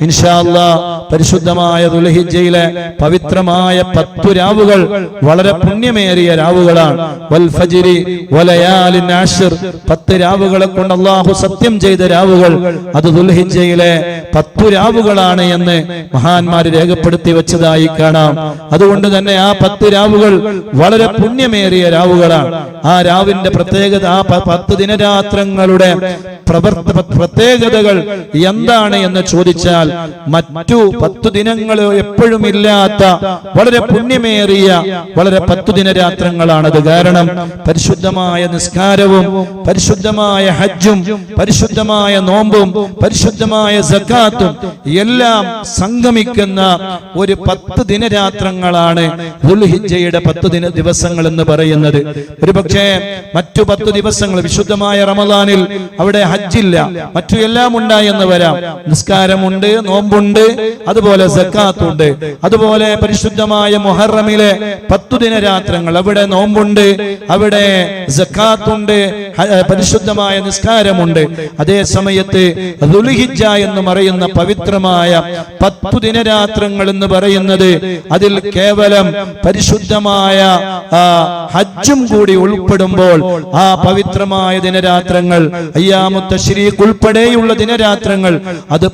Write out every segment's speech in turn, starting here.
ഇൻഷാല്ല പരിശുദ്ധമായ ദുലഹിജയിലെ പവിത്രമായ പത്തു രാവുകൾ വളരെ പുണ്യമേറിയ രാവുകളാണ്. വലയാലിൻ പത്ത് രാവുകളെ കൊണ്ട് അള്ളാഹു സത്യം ചെയ്ത രാവുകൾ. അത് ദുൽഹിജയിലെ പത്തു രാവുകളാണ് എന്ന് മഹാന്മാർ രേഖപ്പെടുത്തി വെച്ചതായി കാണാം. അതുകൊണ്ട് തന്നെ ആ പത്ത് രാവുകൾ വളരെ പുണ്യമേറിയ രാവുകളാണ്. ആ രാവിന്റെ പ്രത്യേകത ആ പത്ത് ദിനരാത്രങ്ങളുടെ പ്രവർത്ത പ്രത്യേകതകൾ എന്താണ് എന്ന് ചോദിച്ചാൽ മറ്റു പത്തു ദിനങ്ങൾ എപ്പോഴും ഇല്ലാത്ത വളരെ പുണ്യമേറിയ വളരെ പത്തു ദിനരാത്രങ്ങളാണത് കാരണം പരിശുദ്ധമായ നിസ്കാരവും പരിശുദ്ധമായ ഹജ്ജും പരിശുദ്ധമായ നോമ്പും പരിശുദ്ധമായ സക്കാത്തും എല്ലാം സംഗമിക്കുന്ന ഒരു പത്ത് ദിനരാത്രങ്ങളാണ് ദുൽഹിജ്ജയുടെ പത്ത് ദിന ദിവസങ്ങൾ എന്ന് പറയുന്നത്. ഒരു പക്ഷേ മറ്റു പത്ത് ദിവസങ്ങൾ വിശുദ്ധമായ റമദാനിൽ അവിടെ ഹജ്ജില്ല മറ്റു എല്ലാം ഉണ്ടായെന്ന് വരാം. നിസ്കാരമുണ്ട് നോമ്പുണ്ട് അതുപോലെ സക്കാത്തുണ്ട് അതുപോലെ പരിശുദ്ധമായ മുഹറമിലെ പത്തു ദിന രാത്രങ്ങൾ അവിടെ നോമ്പുണ്ട് അവിടെ സക്കാത്തുണ്ട് പരിശുദ്ധമായ നിസ്കാരമുണ്ട്. അതേ സമയത്ത് ദുൽഹിജ്ജ എന്ന് പറയുന്ന പവിത്രമായ പത്തു ദിനരാത്രങ്ങൾ എന്ന് പറയുന്നത് അതിൽ കേവലം പരിശുദ്ധമായ ഹജ്ജും കൂടി ഉൾപ്പെടുമ്പോൾ ആ പവിത്രമായ ദിനരാത്രങ്ങൾ അയ്യാമുത്ത ശരീഖ് ദിനരാത്രങ്ങൾ അത്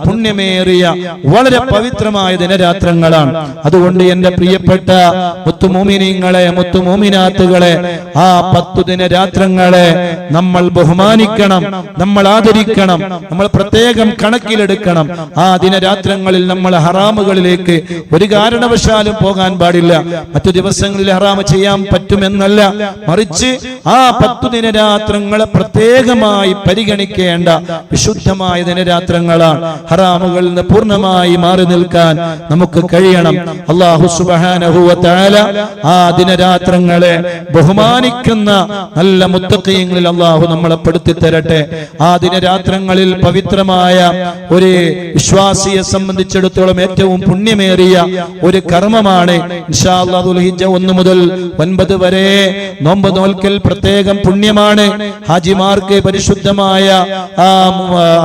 പുണ്യമേറിയ വളരെ പവിത്രമായ ദിനരാത്രങ്ങളാണ്. അതുകൊണ്ട് എന്റെ പ്രിയപ്പെട്ട മുത്തുമോമിനിങ്ങളെ മുത്തുമോമിനാത്തുകളെ ആ പത്തു ദിനരാത്രങ്ങളെ നമ്മൾ ബഹുമാനിക്കണം നമ്മൾ ആദരിക്കണം നമ്മൾ പ്രത്യേകം കണക്കിലെടുക്കണം. ആ ദിനരാത്രങ്ങളിൽ നമ്മൾ ഹറാമുകളിലേക്ക് ഒരു കാരണവശാലും പോകാൻ പാടില്ല. മറ്റു ദിവസങ്ങളിൽ ഹറാമ ചെയ്യാൻ പറ്റുമെന്നല്ല. മറിച്ച് ആ പത്തു ദിനരാത്രങ്ങളെ പ്രത്യേകമായി പരിഗണിക്കേണ്ട വിശുദ്ധമായ ദിനരാത്രങ്ങളാണ്. ഹറാമുകളിൽ നിന്ന് പൂർണമായി മാറി നിൽക്കാൻ നമുക്ക് കഴിയണം. അള്ളാഹു സുബാനഹുല ആ ദിനരാത്രങ്ങളെ ബഹുമാനിക്കുന്ന നല്ല മുത്തക്കയങ്ങളിൽ അള്ളാഹു നമ്മളെ പെടുത്തി തരട്ടെ. ആ ദിനരാത്രങ്ങളിൽ പവിത്രമായ ഒരു വിശ്വാസിയെ സംബന്ധിച്ചിടത്തോളം ഏറ്റവും പുണ്യമേറിയ ഒരു കർമ്മമാണ് ഒന്ന് മുതൽ ഒൻപത് വരെ. നോമ്പ് നോൽക്കൽ പ്രത്യേകം പുണ്യമാണ്. ഹാജിമാർക്ക് പരിശുദ്ധമായ ആ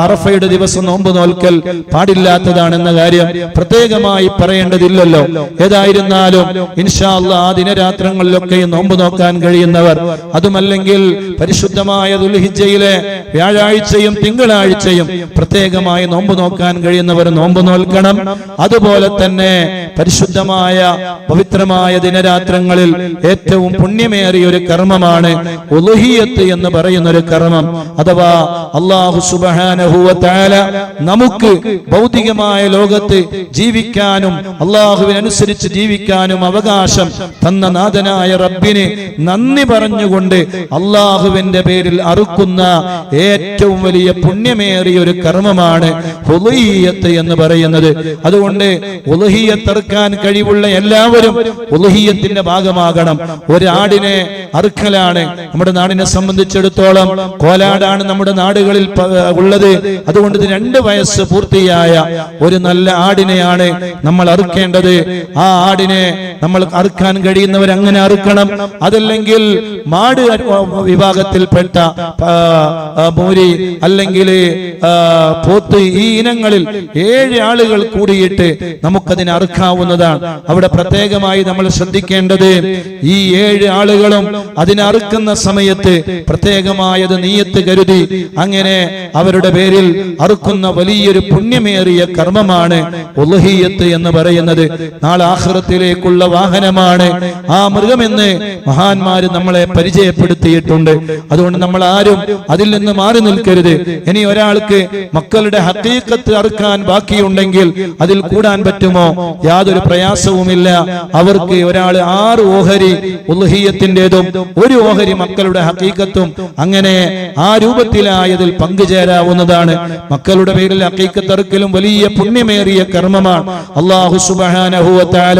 അറഫയുടെ ദിവസം നോമ്പ് നോൽക്കൽ പാടില്ലാത്തതാണെന്ന കാര്യം പ്രത്യേകമായി പറയേണ്ടതില്ലല്ലോ. ഏതായിരുന്നാലും ഇൻഷാ അല്ലാഹ് ആ ദിനരാത്രങ്ങളിലൊക്കെ നോമ്പ് നോക്കാൻ കഴിയുന്നവർ അതുമല്ലെങ്കിൽ പരിശുദ്ധമായ ദുൽഹിജയിലെ വ്യാഴാഴ്ചയും തിങ്കളാഴ്ചയും പ്രത്യേകമായി നോമ്പ് നോക്കാൻ കഴിയുന്നവർ നോമ്പ് നോൽക്കണം. അതുപോലെ തന്നെ പരിശുദ്ധമായ പവിത്രമായ ദിനരാത്രങ്ങളിൽ ഏറ്റവും പുണ്യമേറിയ ഒരു കർമ്മമാണ് ഉലുഹിയത്ത് എന്ന് പറയുന്ന ഒരു കർമ്മം. അഥവാ അള്ളാഹു സുബ്ഹാനഹു വ തആല നമുക്ക് ഭൗതികമായ ലോകത്ത് ജീവിക്കാനും അള്ളാഹുവിനനുസരിച്ച് ജീവിക്കാനും അവകാശം തന്ന നാഥനായ റബ്ബിന് നന്ദി പറഞ്ഞുകൊണ്ട് അള്ളാഹുവിന്റെ പേരിൽ അറുക്കുന്ന ഏറ്റവും വലിയ പുണ്യമേറിയ ഒരു കർമ്മമാണ് ഉലുഹിയത്ത് എന്ന് പറയുന്നത്. അതുകൊണ്ട് ഉലുഹിയത്ത് അറുക്കാൻ കഴിവുള്ള എല്ലാവരും ഉലുഹിയത്തിന്റെ ഭാഗമാകണം. ഒരാടിനെ അറുക്കലാണ് നമ്മുടെ നാടിനെ സംബന്ധിച്ചിടത്തോളം കോലാടാണ് നമ്മുടെ നാടുകളിൽ ഉള്ളത്. അതുകൊണ്ട് രണ്ട് വയസ്സ് പൂർത്തിയായ ഒരു നല്ല ആടിനെയാണ് നമ്മൾ അറുക്കേണ്ടത്. ആ ആടിനെ നമ്മൾ അറുക്കാൻ കഴിയുന്നവർ അങ്ങനെ അറുക്കണം. അതല്ലെങ്കിൽ മാട് വിഭാഗത്തിൽപ്പെട്ട മൂരി അല്ലെങ്കിൽ പോത്ത് ഈ ഇനങ്ങളിൽ ഏഴ് ആളുകൾ കൂടിയിട്ട് നമുക്കതിനെ അറുക്കാവുന്നതാണ്. അവിടെ പ്രത്യേകമായി നമ്മൾ ശ്രദ്ധിക്കേണ്ടത് ഈ ഏഴ് ആളുകളും അതിനെ അറുക്കുന്ന സമയത്ത് പ്രത്യേകമായത് നീയത്ത് കരുതി അങ്ങനെ അവരുടെ പേരിൽ അറുക്കുന്ന വലിയൊരു പുണ്യമേറിയ കർമ്മമാണ് ഉലഹിയത്ത് എന്ന് പറയുന്നത്. നാളെ ആഹ്റത്തിലേക്കുള്ള വാഹനമാണ്. ആ മൃഗമെന്ന് മഹാന്മാര് നമ്മളെ പരിചയപ്പെടുത്തിയിട്ടുണ്ട്. അതുകൊണ്ട് നമ്മൾ ആരും അതിൽ നിന്ന് മാറി നിൽക്കരുത്. ഇനി ഒരാൾക്ക് മക്കളുടെ ഹക്കീക്കത്ത് അറുക്കാൻ ബാക്കിയുണ്ടെങ്കിൽ അതിൽ കൂടാൻ പറ്റുമോ? യാതൊരു പ്രയാസവുമില്ല. അവർക്ക് ഒരാൾ ആറ് ഓഹരി ഉൽഹീയത്തിന്റെതും ഒരു ഓഹരി മക്കളുടെ ഹക്കീക്കത്തും അങ്ങനെ ആ രൂപത്തിലായതിൽ പങ്കുചേരാവുന്നതാണ്. മക്കളുടെ പേരിൽ ഹക്കീക്കത്ത് അറുക്കലും വലിയ പുണ്യമേറിയ കർമ്മമാണ്. അള്ളാഹു തആല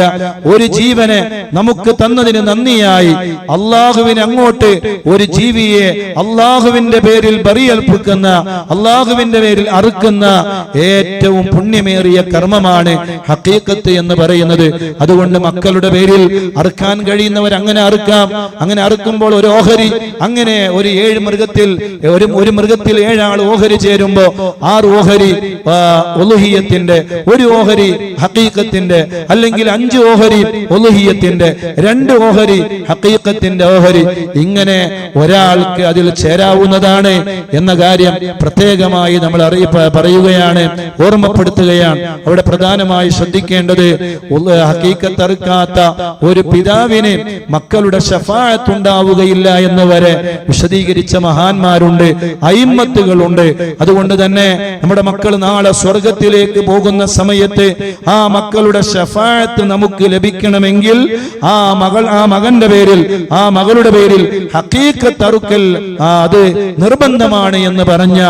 ഒരു ജീവനെ നമുക്ക് തന്നതിന് നന്ദിയായി. അള്ളാഹുവിന് അങ്ങോട്ട് ഒരു ജീവിയെ അള്ളാഹുവിന്റെ പേരിൽ ബറിയൽപ്പിക്കുന്ന അള്ളാഹുവിന്റെ പേരിൽ അറുക്കുന്ന ഏറ്റവും പുണ്യമേറിയ കർമ്മമാണ് ഹക്കീക്കത്ത് എന്ന് പറയുന്നത്. അതുകൊണ്ട് മക്കളുടെ പേരിൽ അറുക്കാൻ കഴിയുന്നവർ അങ്ങനെ അറുക്കാം. അങ്ങനെ അറുക്കുമ്പോൾ ഒരു ഓഹരി അങ്ങനെ ഒരു ഏഴ് മൃഗത്തിൽ ഒരു ഒരു മൃഗത്തിൽ ഏഴാൾ ഓഹരി ചേരുമ്പോൾ ആറ് ഓഹരി ഒലുഹിയത്തിന്റെ ഒരു ഓഹരി ഹക്കീക്കത്തിന്റെ അല്ലെങ്കിൽ അഞ്ച് ഓഹരി ഒലുഹിയത്തിന്റെ രണ്ട് ഓഹരി ഹക്കീക്കത്തിന്റെ ഓഹരി ഇങ്ങനെ ഒരാൾക്ക് അതിൽ ചേരാവുന്നതാണ് എന്ന കാര്യം പ്രത്യേകമായി നമ്മൾ അറിയ പറയുകയാണ് ഓർമ്മപ്പെടുത്തുകയാണ്. അവിടെ പ്രധാനമായി ശ്രദ്ധിക്കേണ്ടത് ഹക്കീക്കത്തറുക്കാത്ത ഒരു പിതാവിന് മക്കളുടെ ഷഫായത്തുണ്ടാവുകയില്ല എന്ന് വരെ വിശദീകരിച്ച മഹാന്മാരുണ്ട് അയിമത്തുകളുണ്ട് അതുകൊണ്ട് തന്നെ നമ്മുടെ മക്കൾ നാളെ സ്വർഗത്തിലേക്ക് പോകുന്ന സമയത്ത് ആ മക്കളുടെ ഷഫായത്ത് നമുക്ക് ലഭിക്കണമെങ്കിൽ ആ മകൾ ആ മകന്റെ പേരിൽ ആ മകളുടെ പേരിൽ ഹക്കീക്കത്ത് തറുക്കൽ അത് നിർബന്ധമാണ് എന്ന് പറഞ്ഞ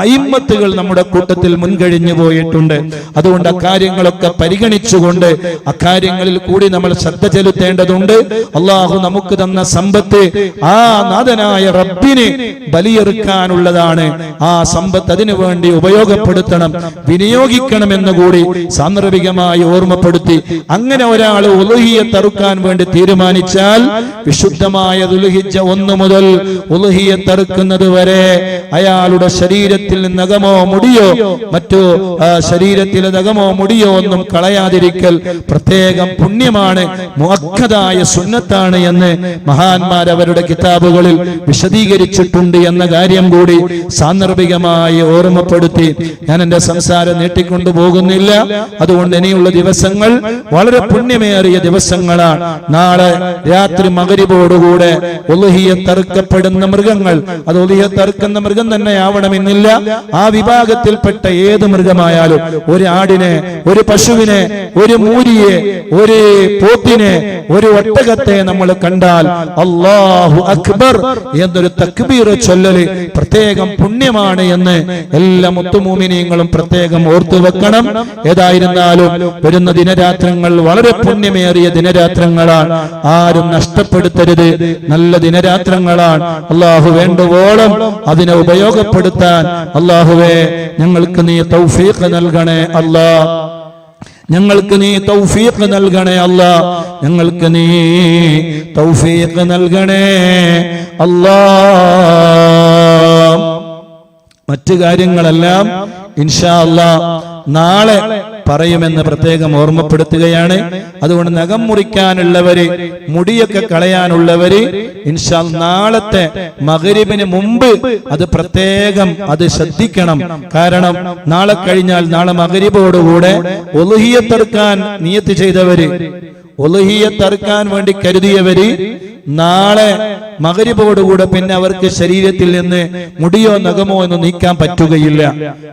അയിമത്തുകൾ നമ്മുടെ കൂട്ടത്തിൽ മുൻകഴിഞ്ഞു പോയിട്ടുണ്ട്. അതുകൊണ്ട് അക്കാര്യങ്ങളൊക്കെ പരിഗണിച്ചുകൊണ്ട് അക്കാര്യങ്ങളിൽ കൂടി നമ്മൾ ശ്രദ്ധ ചെലുത്തേണ്ടതുണ്ട്. അള്ളാഹു നമുക്ക് തന്ന സമ്പത്ത് ആ നാഥനായ റബ്ബിന് ബലിയെറുക്കാനുള്ളതാണ്. ആ സമ്പത്ത് അതിനു വേണ്ടി ഉപയോഗപ്പെടുത്തണം. വിനിയോഗിക്കണമെന്ന് കൂടി സാന്ദർഭികമായി ഓർമ്മപ്പെടുത്തി. അങ്ങനെ ഒരാൾ ഉലുഹിയെ തറുക്കാൻ വേണ്ടി തീരുമാനിച്ചാൽ വിശുദ്ധമായ ദുൽഹിജ്ജ ഒന്ന് മുതൽ ഉലുഹിയെ തറുക്കുന്നത് വരെ അയാളുടെ ശരീരത്തിൽ നഖമോ മുടിയോ മറ്റു ശരീരത്തിലെ നഖമോ മുടിയോ ഒന്നും കളയാതിരിക്കൽ പ്രത്യേകം പുണ്യമാണ് മുഅക്കദായ സുന്നത്താണ് എന്ന് മഹാന്മാർ അവരുടെ കിതാബുകളിൽ വിശദീകരിച്ചിട്ടുണ്ട് എന്ന കാര്യം കൂടി സാന്ദർഭികമായി ഓർമ്മപ്പെടുത്തി. ഞാൻ എന്റെ സംസാരം നീട്ടിക്കൊണ്ടു പോകുന്നില്ല അതുകൊണ്ട് ഇനിയുള്ള ദിവസങ്ങൾ വളരെ പുണ്യമേറിയ ദിവസങ്ങളാണ്. നാളെ രാത്രി മകരിവോടുകൂടെ ഒലുഹിയെ തറുക്കപ്പെടുന്ന മൃഗങ്ങൾ. അത് ഒലുഹിയെ തറുക്കുന്ന മൃഗം തന്നെ ആവണമെന്നില്ല ആ വിഭാഗത്തിൽപ്പെട്ട ഏത് മൃഗമായാലും ഒരു ആടിനെ ഒരു പശുവിനെ ഒരു മൂരിയെ ഒരു പോത്തിനെ ഒരു ഒട്ടകത്തെ നമ്മൾ കണ്ടാൽ അള്ളാഹു അക്ബർ എന്നൊരു തക്ബീർ ചൊല്ലല് പ്രത്യേകം പുണ്യമാണ് എന്ന് എല്ലാ മുത്തുമൂമിനിയങ്ങളും പ്രത്യേകം ഓർത്തു വെക്കണം. ഏതായിരുന്നാലും വരുന്ന ദിനരാത്രങ്ങൾ വളരെ പുണ്യമേറിയ ദിനരാത്രങ്ങളാണ്. ആരും നഷ്ടപ്പെടുത്തരുത്. നല്ല ദിനരാത്രങ്ങളാണ്. അള്ളാഹു വേണ്ടുവോളം അതിനെ ഉപയോഗപ്പെടുത്താൻ. അള്ളാഹുവേ ഞങ്ങൾക്ക് നീ തൗഫീഖ് നൽകണേ അല്ലാ. ഞങ്ങൾക്ക് നീ തൗഫീഖ് നൽകണേ അല്ല. ഞങ്ങൾക്ക് നീ തൗഫീഖ് നൽകണേ അല്ലാ. മറ്റു കാര്യങ്ങളെല്ലാം ഇൻഷാ നാളെ പറയുമെന്ന് പ്രത്യേകം ഓർമ്മപ്പെടുത്തുകയാണ്. അതുകൊണ്ട് നഖം മുറിക്കാനുള്ളവര് മുടിയൊക്കെ കളയാനുള്ളവര് ഇൻഷാൽ നാളത്തെ മകരിബിന് മുമ്പ് അത് പ്രത്യേകം അത് ശ്രദ്ധിക്കണം. കാരണം നാളെ കഴിഞ്ഞാൽ നാളെ മകരിബോടുകൂടെ ഒലുഹിയത്തെടുക്കാൻ നിയത്ത് ചെയ്തവര് ഒലുഹിയത്തെറുക്കാൻ വേണ്ടി കരുതിയവര് നാളെ മകരിപോടുകൂടെ പിന്നെ അവർക്ക് ശരീരത്തിൽ നിന്ന് മുടിയോ നഖമോ എന്ന് നീക്കാൻ പറ്റുകയില്ല.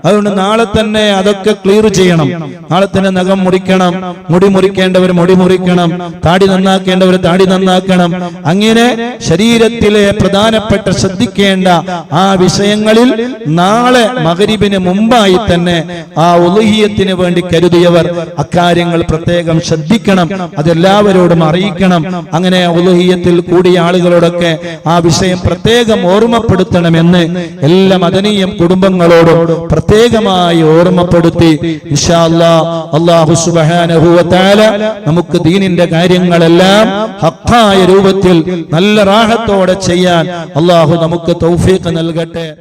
അതുകൊണ്ട് നാളെ തന്നെ അതൊക്കെ ക്ലിയർ ചെയ്യണം. നാളെ തന്നെ നഖം മുറിക്കണം. മുടി മുറിക്കേണ്ടവർ മുടി മുറിക്കണം. താടി നന്നാക്കേണ്ടവർ താടി നന്നാക്കണം. അങ്ങനെ ശരീരത്തിലെ പ്രധാനപ്പെട്ട ശ്രദ്ധിക്കേണ്ട ആ വിഷയങ്ങളിൽ നാളെ മകരിബിന് മുമ്പായി തന്നെ ആ ഒലുഹിയത്തിന് വേണ്ടി കരുതിയവർ അക്കാര്യങ്ങൾ പ്രത്യേകം ശ്രദ്ധിക്കണം. അതെല്ലാവരോടും അറിയിക്കണം. അങ്ങനെ ഉലുഹിയത്തിൽ കൂടിയ ആളുകളോടൊക്കെ ആ വിഷയം പ്രത്യേകം ഓർമ്മപ്പെടുത്തണമെന്ന് എല്ലാ മദനീയം കുടുംബങ്ങളോടും പ്രത്യേകമായി ഓർമ്മപ്പെടുത്തി. നമുക്ക് ദീനിന്റെ കാര്യങ്ങളെല്ലാം ഹക്കായ രൂപത്തിൽ നല്ല റാഹത്തോടെ ചെയ്യാൻ അള്ളാഹു നമുക്ക് തൗഫീഖ് നൽകട്ടെ.